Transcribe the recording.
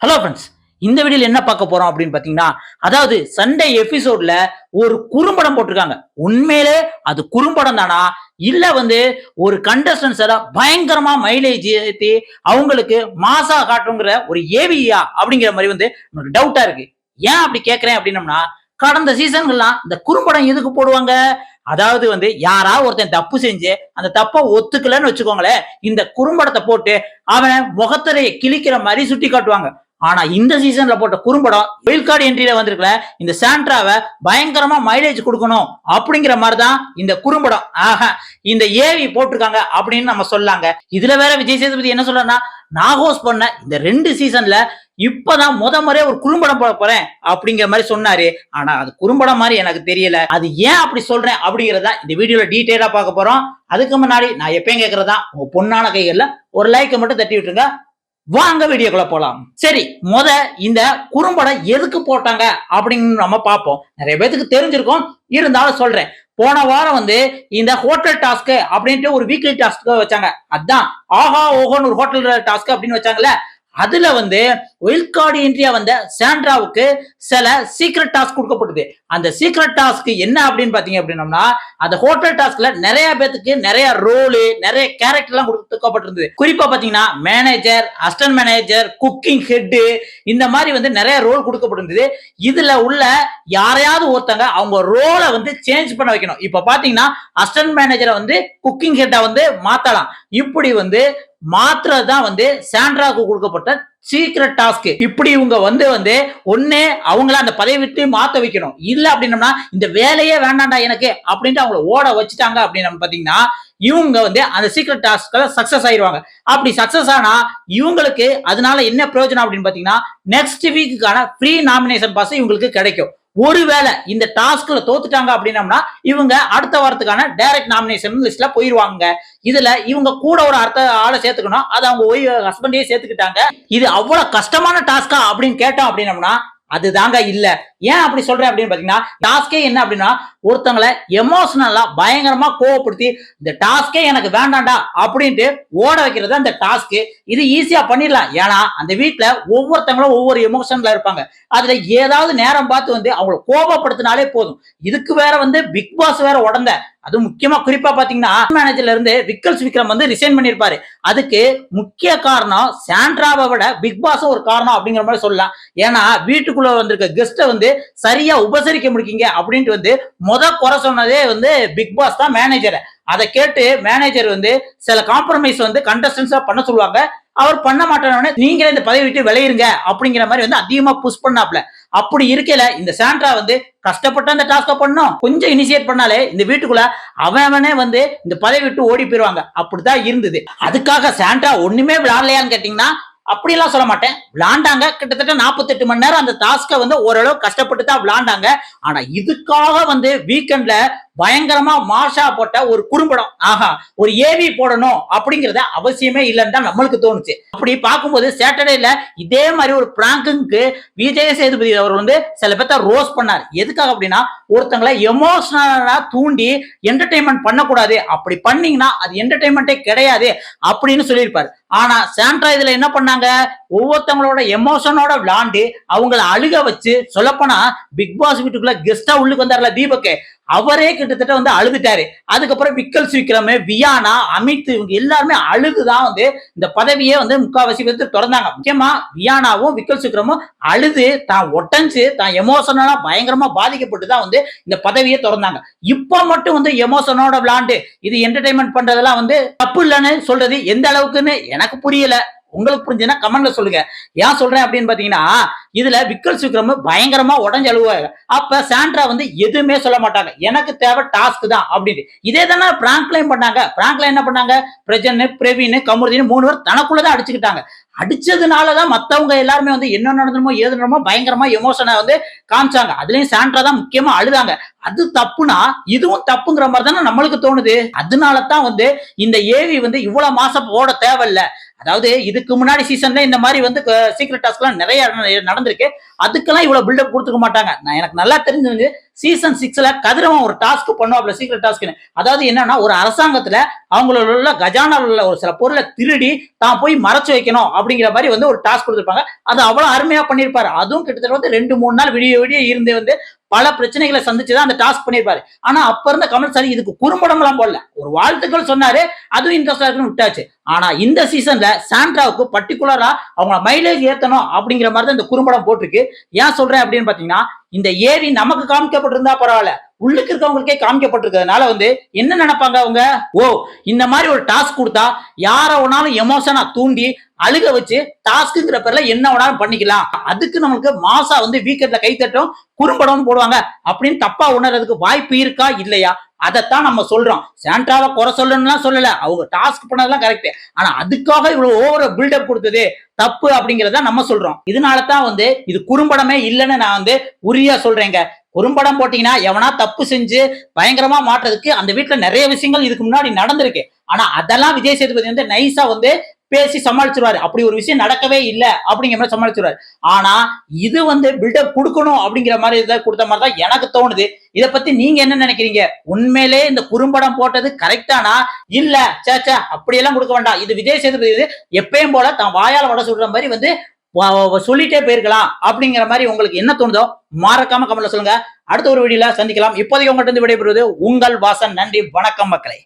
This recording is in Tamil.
ஹலோ ஃப்ரெண்ட்ஸ் இந்த வீடியோல என்ன பார்க்க போறோம் அப்படின்னு பாத்தீங்கன்னா அதாவது சண்டே எபிசோட்ல ஒரு குறும்படம் போட்டிருக்காங்க. உண்மையிலே அது குறும்படம் தானா? இல்ல வந்து ஒரு கண்டஸ்டன்ஸ் பயங்கரமா மைலேஜ் ஏற்றி அவங்களுக்கு மாசா காட்டுங்கிற ஒரு ஏவியா அப்படிங்கிற மாதிரி வந்து நமக்கு டவுட்டா இருக்கு. ஏன் அப்படி கேக்குறேன் அப்படின்னம்னா கடந்த சீசன்கள்லாம் இந்த குறும்படம் எதுக்கு போடுவாங்க? அதாவது வந்து யாரா ஒருத்தன் தப்பு செஞ்சு அந்த தப்பை ஒத்துக்கலன்னு வச்சுக்கோங்களேன் இந்த குறும்படத்தை போட்டு அவன் முகத்திரையை கிழிக்கிற மாதிரி சுட்டி காட்டுவாங்க ஆனா இந்த சீசன்ல போட்ட குறும்படம் வெயில் கார்டு என்ட்ரியில வந்திருக்கல. இந்த சாண்ட்ராவை பயங்கரமா மைலேஜ் கொடுக்கணும் அப்படிங்கிற மாதிரி தான் இந்த குறும்படம். ஆஹா இந்த ஏவி போட்டிருக்காங்க அப்படின்னு நம்ம சொல்லாங்க. இதுல வேற விஜய் சேதுபதி என்ன சொல்றேன்னா நான் பண்ண இந்த ரெண்டு சீசன்ல இப்பதான் முத முறையே ஒரு குறும்படம் போட போறேன் அப்படிங்கிற மாதிரி சொன்னாரு. ஆனா அது குறும்படம் மாதிரி எனக்கு தெரியல. அது ஏன் அப்படி சொல்றேன் அப்படிங்கறத இந்த வீடியோல டீட்டெயிலா பார்க்க போறோம். அதுக்கு முன்னாடி நான் எப்பயும் கேட்கறதா உங்க பொண்ணான கைகள்ல ஒரு லைக்கை மட்டும் தட்டி விட்டுருங்க வாங்க வீடியோக்குள்ள போலாம். சரி முத இந்த குறும்படம் எதுக்கு போட்டாங்க அப்படின்னு நம்ம பார்ப்போம். நிறைய பேத்துக்கு தெரிஞ்சிருக்கும். இருந்தாலும் சொல்றேன். போன வாரம் வந்து இந்த ஹோட்டல் டாஸ்க் அப்படின்ட்டு ஒரு வீக்லி டாஸ்க் வச்சாங்க. அதான் ஆஹா ஓஹோன்னு ஒரு ஹோட்டல் டாஸ்க் அப்படின்னு வச்சாங்கல்ல. அதுல வந்து ஒயில் கார்டு என்ட்ரியா வந்த சாண்ட்ராவுக்கு சில சீக்ரெட் டாஸ்க் கொடுக்கப்பட்டது. அந்த சீக்ரெட் டாஸ்க் என்ன அப்படின்னு பாத்தீங்க அப்படின்னம்னா அந்த ஹோட்டல் டாஸ்க்ல நிறைய பேத்துக்கு நிறைய ரோலு நிறைய கேரக்டர் எல்லாம் கொடுக்கப்பட்டிருந்தது. குறிப்பா பாத்தீங்கன்னா manager assistant manager cooking head இந்த மாதிரி வந்து நிறைய ரோல் கொடுக்கப்பட்டிருந்தது. இதுல உள்ள யாரையாவது ஒருத்தங்க அவங்க ரோலை வந்து சேஞ்ச் பண்ண வைக்கணும். இப்ப பாத்தீங்கன்னா அசிஸ்டன்ட் மேனேஜரை வந்து குக்கிங் ஹெட்டா வந்து மாத்தலாம். இப்படி வந்து மாத்திரை தான் வந்து சாண்ட்ராவுக்கு கொடுக்கப்பட்ட சீக்ரெட் டாஸ்க் இப்படி இவங்க வந்து வந்து ஒண்ணே அவங்கள அந்த பதவி விட்டு மாத்த வைக்கணும். இல்ல அப்படின்னம்னா இந்த வேலையே வேண்டாண்டா எனக்கு அப்படின்ட்டு அவங்கள ஓட வச்சுட்டாங்க அப்படின்னு பாத்தீங்கன்னா இவங்க வந்து அந்த சீக்ரெட் டாஸ்க்ல சக்சஸ் ஆயிடுவாங்க அப்படி சக்சஸ் ஆனா இவங்களுக்கு அதனால என்ன பிரயோஜனம் அப்படின்னு பாத்தீங்கன்னா நெக்ஸ்ட் வீக்குக்கான ஃப்ரீ நாமினேஷன் பாஸ் இவங்களுக்கு கிடைக்கும். ஒருவேளை இந்த டாஸ்க்ல தோத்துட்டாங்க அப்படின்னம்னா இவங்க அடுத்த வாரத்துக்கான டைரக்ட் நாமினேஷன் லிஸ்ட்ல போயிருவாங்க. இதுல இவங்க கூட ஒரு அடுத்த ஆளை சேர்த்துக்கணும். அது அவங்க ஒய் ஹஸ்பண்டே சேர்த்துக்கிட்டாங்க. இது அவ்வளவு கஷ்டமான டாஸ்கா அப்படின்னு கேட்டோம் அப்படின்னம்னா அதுதாங்க இல்ல. ஏன் அப்படி சொல்றேன் அப்படின்னு பாத்தீங்கன்னா டாஸ்கே என்ன அப்படின்னா ஒருத்தங்களை எமோஷனலா பயங்கரமா கோவப்படுத்தி இந்த டாஸ்கே எனக்கு வேண்டாம்டா அப்படின்ட்டு ஓட வைக்கிறது அந்த டாஸ்க் இது ஈஸியா பண்ணிடலாம். ஏன்னா அந்த வீட்டுல ஒவ்வொருத்தங்களும் ஒவ்வொரு எமோஷன்ல இருப்பாங்க. அதுல ஏதாவது நேரம் பார்த்து வந்து அவங்கள கோபப்படுத்தினாலே போதும். இதுக்கு வேற வந்து பிக் பாஸ் வேற உடந்த அதுவும் முக்கியமா குறிப்பா பாத்தீங்கன்னா மேனேஜர்ல இருந்து விக்கல்ஸ் விக்ரம் வந்து ரிசைன் பண்ணிருப்பாரு அதுக்கு முக்கிய காரணம் சாண்ட்ராவை விட பிக் பாஸும் ஒரு காரணம் அப்படிங்கிற மாதிரி சொல்லலாம். ஏன்னா வீட்டுக்குள்ள வந்திருக்க கெஸ்ட்டை வந்து சரியா உபசரிக்க முடிக்கீங்க அப்படின்ட்டு வந்து முத குறை சொன்னதே வந்து பிக் பாஸ் தான் மேனேஜரை அதை கேட்டு மேனேஜர் வந்து சில காம்ப்ரமைஸ் வந்து கண்டஸ்டன்ஸா பண்ண சொல்லுவாங்க. அவர் பண்ண மாட்டேன்னு நீங்களே இந்த பதவி விட்டு விளையிருங்க அப்படிங்கிற மாதிரி வந்து அதிகமா புஷ் பண்ணாப்ல அப்படி இருக்கையில இந்த சாண்ட்ரா வந்து கஷ்டப்பட்டு அந்த டாஸ்க பண்ணும். கொஞ்சம் இனிஷியேட் பண்ணாலே இந்த வீட்டுக்குள்ள அவன் அவனே வந்து இந்த பதவி விட்டு ஓடி போயிருவாங்க. அப்படிதான் இருந்தது. அதுக்காக சாண்ட்ரா ஒண்ணுமே விளாடலையான்னு கேட்டீங்கன்னா அப்படிலாம் சொல்ல மாட்டேன். விளாண்டாங்க. கிட்டத்தட்ட நாற்பத்தெட்டு மணி நேரம் அந்த டாஸ்க்கை வந்து ஓரளவு கஷ்டப்பட்டு தான் விளாண்டாங்க. ஆனா இதுக்காக வந்து வீக்கெண்ட்ல பயங்கரமா மாஷா போட்ட ஒரு குறும்படம். ஆஹா ஒரு ஏவி போடணும் அப்படிங்கறத அவசியமே இல்லைன்னு தான் நம்மளுக்கு தோணுச்சு. அப்படி பார்க்கும்போது சாட்டர்டேல இதே மாதிரி ஒரு பிராங்குக்கு விஜய சேதுபதி அவர் வந்து சில பேர்த்த ரோஸ் பண்ணார். எதுக்காக அப்படின்னா ஒருத்தங்களை எமோஷனலா தூண்டி என்டர்டைன்மெண்ட் பண்ணக்கூடாது. அப்படி பண்ணீங்கன்னா அது என்டர்டைன்மெண்ட்டே கிடையாது அப்படின்னு சொல்லியிருப்பார். ஆனா சாண்ட்ரா இதுல என்ன பண்ணாங்க? ஒவ்வொருத்தவங்களோட எமோஷனோட விளாண்டு அவங்கள அழுக வச்சு சொல்லப்போனா பிக் பாஸ் வீட்டுக்குள்ள கெஸ்டா உள்ளுக்கு வந்தார்ல தீபக்கு. அவரே கிட்டத்தட்ட வந்து அழுதுட்டாரு. அதுக்கப்புறம் விக்கல் விக்ரம் வியானா அமித் இவங்க எல்லாருமே அழுதுதான் வந்து இந்த பதவியே வந்து முக்காவாசி பேருக்கு திறந்தாங்க. முக்கியமா வியானாவும் விக்கல் விக்ரமும் அழுது தான் ஒட்டஞ்சு தான் எமோஷனலா பயங்கரமா பாதிக்கப்பட்டு தான் வந்து இந்த பதவியே திறந்தாங்க. இப்ப மட்டும் வந்து எமோஷனோட விளாண்டு இது என்டர்டைன்மெண்ட் பண்றதெல்லாம் வந்து தப்பு இல்லைன்னு சொல்றது எந்த அளவுக்குன்னு எனக்கு புரியல. உங்களுக்கு புரிஞ்சுன்னா கமெண்ட்ல சொல்லுங்க. ஏன் சொல்றேன் அப்படின்னு பாத்தீங்கன்னா இதுல விக்கல் விக்ரம் பயங்கரமா உடஞ்சு அழுவாங்க அப்ப சாண்ட்ரா வந்து எதுவுமே சொல்ல மாட்டாங்க. எனக்கு தேவை டாஸ்க் தான் அப்படின்னு. இதே தானே பிராங்க்லைன் பண்ணாங்க? பிராங்க்ல என்ன பண்ணாங்க? பிரஜன் பிரவீன் கமுருதின்னு மூணு பேர் தனக்குள்ளதான் அடிச்சுக்கிட்டாங்க. அடிச்சதுனாலதான் மத்தவங்க எல்லாருமே வந்து என்ன நடந்தமோ ஏது நடந்தமோ பயங்கரமா எமோஷனை வந்து காமிச்சாங்க. அதுலயும் சாண்ட்ரா தான் முக்கியமா அழுதாங்க. அது தப்புனா இதுவும் தப்புங்கிற மாதிரி தானே நம்மளுக்கு தோணுது. அதனால தான் வந்து இந்த ஏவி வந்து இவ்வளவு மாசம் போட தேவையில்ல. அதாவது இதுக்கு முன்னாடி சீசன்ல இந்த மாதிரி வந்து சீக்ரெட் டாஸ்க் எல்லாம் நிறைய நட- நடந்திருக்கு. அதுக்கெல்லாம் இவ்வளவு பில்டப் கொடுத்துக்க மாட்டாங்க. நான் எனக்கு நல்லா தெரிஞ்சது சீசன் சிக்ஸ்ல கதிரவன் ஒரு டாஸ்க் பண்ணுவாப்ல சீக்ரெட் டாஸ்க்னு அதாவது என்னன்னா ஒரு அரசாங்கத்துல அவங்களோட உள்ள கஜானாவில் உள்ள ஒரு சில பொருளை திருடி தான் போய் மறைச்சு வைக்கணும் அப்படிங்கிற மாதிரி வந்து ஒரு டாஸ்க் கொடுத்துருப்பாங்க. அது அவ்வளவு அருமையா பண்ணியிருப்பாரு. அதுவும் கிட்டத்தட்ட வந்து ரெண்டு மூணு நாள் விடிய விடிய இருந்து வந்து பல பிரச்சனைகளை சந்திச்சு தான் அந்த டாஸ்க் பண்ணியிருப்பாரு. ஆனா அப்ப இருந்த கமல் சார் இதுக்கு குறும்படம்லாம் போடல. ஒரு வாழ்த்துக்கள் சொன்னாரு அதுவும் இன்ட்ரெஸ்டா இருக்குன்னு விட்டாச்சு. ஆனா இந்த சீசன்ல சாண்ட்ராவுக்கு பர்டிகுலரா அவங்க மைலேஜ் ஏத்தணும் அப்படிங்கிற மாதிரி தான் இந்த குறும்படம் போட்டிருக்கு. ஏன் சொல்றேன் அப்படின்னு பாத்தீங்கன்னா இந்த ஏரி நமக்கு காமிக்கப்பட்டிருந்தா பரவாயில்ல. உள்ளுக்கு இருக்கவங்களுக்கே காமிக்கப்பட்டிருக்கிறதுனால வந்து என்ன நினைப்பாங்க அவங்க? ஓ இந்த மாதிரி ஒரு டாஸ்க் கொடுத்தா யார ஒன்னாலும் எமோஷனா தூண்டி அழுக வச்சு டாஸ்க்குங்கிற பேர்ல என்ன வேணாலும் பண்ணிக்கலாம். அதுக்கு நமக்கு மாசா வந்து வீக்கெட்ல கைத்தட்டும் குறும்படம் போடுவாங்க. அப்படின்னு தப்பா உணர்றதுக்கு வாய்ப்பு இருக்கா இல்லையா? அதைத்தான் நம்ம சொல்றோம். சாண்ட்ராவை குறை சொல்லணும்லாம் சொல்லல. அவங்க டாஸ்க் பண்ணதெல்லாம் கரெக்ட் ஆனா அதுக்காக இவ்வளவு ஓவர பில்டப் கொடுத்தது தப்பு அப்படிங்கிறத நம்ம சொல்றோம். இதனால தான் வந்து இது குறும்படமே இல்லைன்னு நான் வந்து உரியா சொல்றேங்க. குறும்படம் போட்டீங்கன்னா எவனா தப்பு செஞ்சு பயங்கரமா மாட்டுறதுக்கு அந்த வீட்டுல நிறைய விஷயங்கள் இதுக்கு முன்னாடி நடந்திருக்கு. ஆனா அதெல்லாம் விஜய் சேதுபதி வந்து நைஸா வந்து பேசி சமாளிச்சிருவாரு. அப்படி ஒரு விஷயம் நடக்கவே இல்லை அப்படிங்கிற மாதிரி சமாளிச்சிருவாரு. ஆனா இது வந்து பில்டப் கொடுக்கணும் அப்படிங்கிற மாதிரி இதை கொடுத்த மாதிரி தான் எனக்கு தோணுது. இதை பத்தி நீங்க என்ன நினைக்கிறீங்க? உண்மையிலே இந்த குறும்படம் போட்டது கரெக்டானா இல்ல. சேச்சா அப்படியெல்லாம் கொடுக்க வேண்டாம். இது விஜய் சேதுபதி இது எப்பயும் போல தான் வாயால் வட சொல்ற மாதிரி வந்து சொல்லிட்டே போயிருக்கலாம் அப்படிங்கிற மாதிரி உங்களுக்கு என்ன தோணுதோ மறக்காம கமெண்ட்ல சொல்லுங்க. அடுத்த ஒரு வீடியோல சந்திக்கலாம். இப்போதைக்கு உங்கள்கிட்ட இருந்து விடைபெறுவது உங்கள் வாசன். நன்றி. வணக்கம் மக்களை.